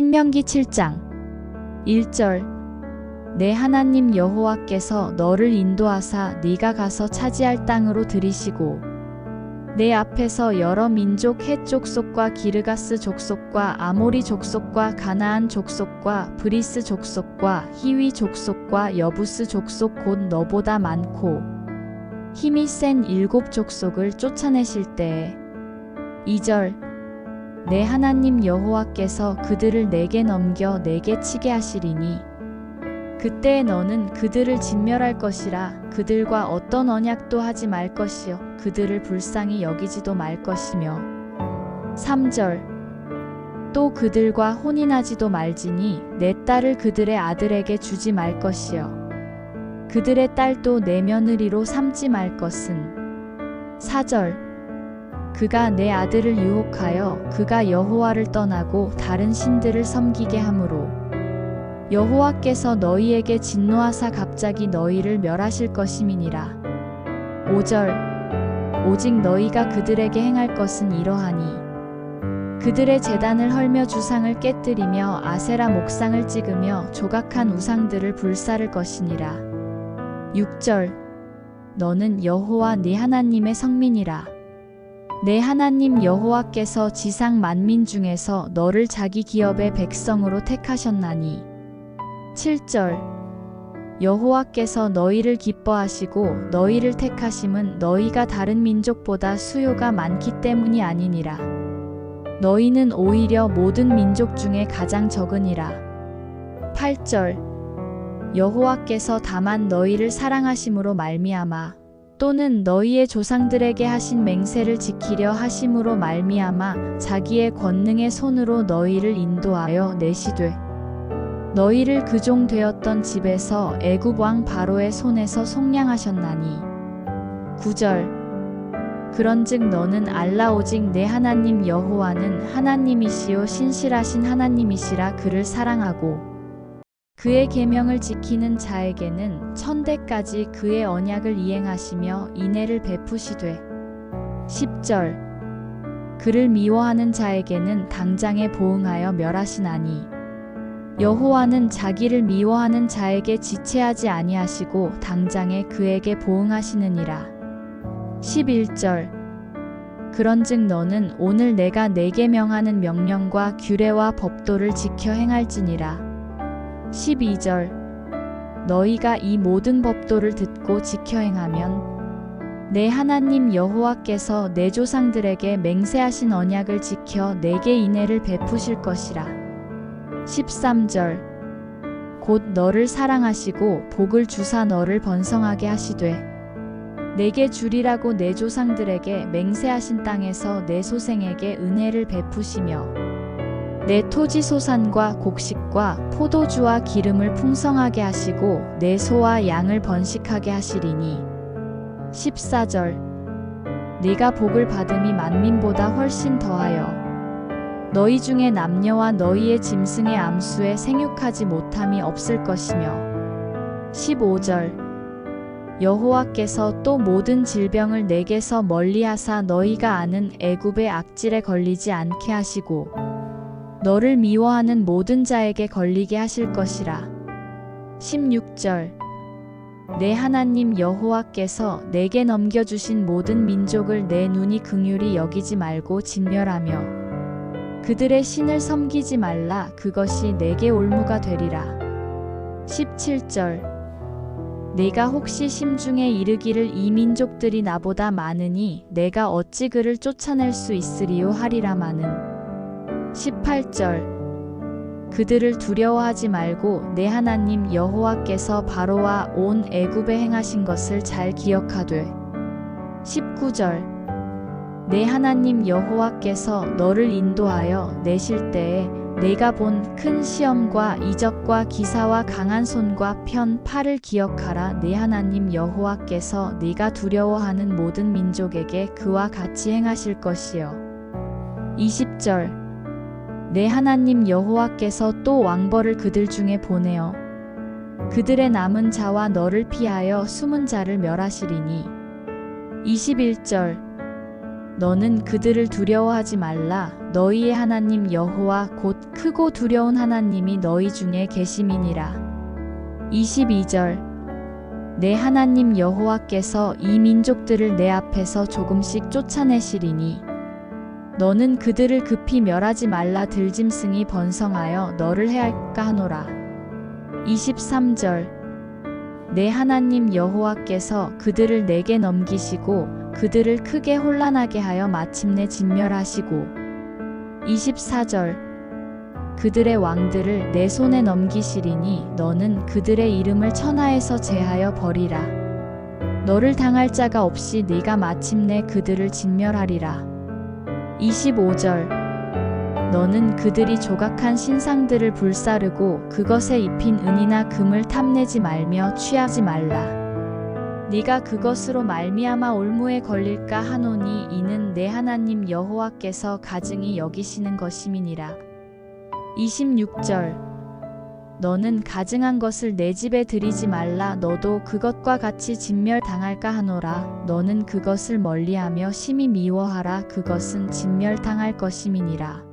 신명기 7장 1절. 내 하나님 여호와께서 너를 인도하사 네가 가서 차지할 땅으로 들이시고 내 앞에서 여러 민족 헷 족속과 기르가스 족속과 아모리 족속과 가나안 족속과 브리스 족속과 히위 족속과 여부스 족속 곧 너보다 많고 힘이 센 일곱 족속을 쫓아내실 때에 2절 내 하나님 여호와께서 그들을 내게 넘겨 내게 치게 하시리니 그때 너는 그들을 진멸할 것이라 그들과 어떤 언약도 하지 말 것이요 그들을 불쌍히 여기지도 말 것이며. 3절 또 그들과 혼인하지도 말지니 내 딸을 그들의 아들에게 주지 말 것이요 그들의 딸도 내 며느리로 삼지 말 것은. 4절 그가 내 아들을 유혹하여 그가 여호와를 떠나고 다른 신들을 섬기게 하므로 여호와께서 너희에게 진노하사 갑자기 너희를 멸하실 것임이니라. 5절 오직 너희가 그들에게 행할 것은 이러하니 그들의 재단을 헐며 주상을 깨뜨리며 아세라 목상을 찍으며 조각한 우상들을 불사를 것이니라. 6절 너는 여호와 네 하나님의 성민이라. 내 하나님 여호와께서 지상 만민 중에서 너를 자기 기업의 백성으로 택하셨나니. 7절. 여호와께서 너희를 기뻐하시고 너희를 택하심은 너희가 다른 민족보다 수요가 많기 때문이 아니니라. 너희는 오히려 모든 민족 중에 가장 적으니라. 8절. 여호와께서 다만 너희를 사랑하심으로 말미암아 또는 너희의 조상들에게 하신 맹세를 지키려 하심으로 말미암아 자기의 권능의 손으로 너희를 인도하여 내시되 너희를 그 종 되었던 집에서 애굽 왕 바로의 손에서 속량하셨나니. 9절. 그런즉 너는 알라 오직 내 하나님 여호와는 하나님이시요 신실하신 하나님이시라 그를 사랑하고 그의 계명을 지키는 자에게는 천대까지 그의 언약을 이행하시며 인애를 베푸시되 10절 그를 미워하는 자에게는 당장에 보응하여 멸하시나니 여호와는 자기를 미워하는 자에게 지체하지 아니하시고 당장에 그에게 보응하시느니라. 11절 그런즉 너는 오늘 내가 내게 명하는 명령과 규례와 법도를 지켜 행할지니라 12절. 너희가 이 모든 법도를 듣고 지켜 행하면 내 하나님 여호와께서 내 조상들에게 맹세하신 언약을 지켜 내게 인애를 베푸실 것이라. 13절. 곧 너를 사랑하시고 복을 주사 너를 번성하게 하시되 내게 주리라고 내 조상들에게 맹세하신 땅에서 내 소생에게 은혜를 베푸시며 내 토지 소산과 곡식과 포도주와 기름을 풍성하게 하시고 내 소와 양을 번식하게 하시리니. 14절. 네가 복을 받음이 만민보다 훨씬 더하여 너희 중에 남녀와 너희의 짐승의 암수에 생육하지 못함이 없을 것이며. 15절. 여호와께서 또 모든 질병을 내게서 멀리하사 너희가 아는 애굽의 악질에 걸리지 않게 하시고 너를 미워하는 모든 자에게 걸리게 하실 것이라. 16절 내 하나님 여호와께서 내게 넘겨주신 모든 민족을 내 눈이 긍휼히 여기지 말고 진멸하며 그들의 신을 섬기지 말라 그것이 내게 올무가 되리라. 17절 내가 혹시 심중에 이르기를 이 민족들이 나보다 많으니 내가 어찌 그를 쫓아낼 수 있으리요 하리라마는 18절. 그들을 두려워하지 말고 내 하나님 여호와께서 바로와 온 애굽에 행하신 것을 잘 기억하되. 19절. 내 하나님 여호와께서 너를 인도하여 내실 때에 내가 본 큰 시험과 이적과 기사와 강한 손과 편 팔을 기억하라. 내 하나님 여호와께서 네가 두려워하는 모든 민족에게 그와 같이 행하실 것이요. 20절 내 하나님 여호와께서 또 왕벌을 그들 중에 보내어 그들의 남은 자와 너를 피하여 숨은 자를 멸하시리니 21절 너는 그들을 두려워하지 말라. 너희의 하나님 여호와 곧 크고 두려운 하나님이 너희 중에 계심이니라. 22절 내 하나님 여호와께서 이 민족들을 내 앞에서 조금씩 쫓아내시리니 너는 그들을 급히 멸하지 말라 들짐승이 번성하여 너를 해할까 하노라. 23절. 내 하나님 여호와께서 그들을 내게 넘기시고 그들을 크게 혼란하게 하여 마침내 진멸하시고. 24절. 그들의 왕들을 내 손에 넘기시리니 너는 그들의 이름을 천하에서 제하여 버리라. 너를 당할 자가 없이 네가 마침내 그들을 진멸하리라 25절. 너는 그들이 조각한 신상들을 불사르고 그것에 입힌 은이나 금을 탐내지 말며 취하지 말라. 네가 그것으로 말미암아 올무에 걸릴까 하노니 이는 내 하나님 여호와께서 가증히 여기시는 것임이니라. 26절 너는 가증한 것을 내 집에 들이지 말라. 너도 그것과 같이 진멸당할까 하노라. 너는 그것을 멀리하며 심히 미워하라. 그것은 진멸당할 것임이니라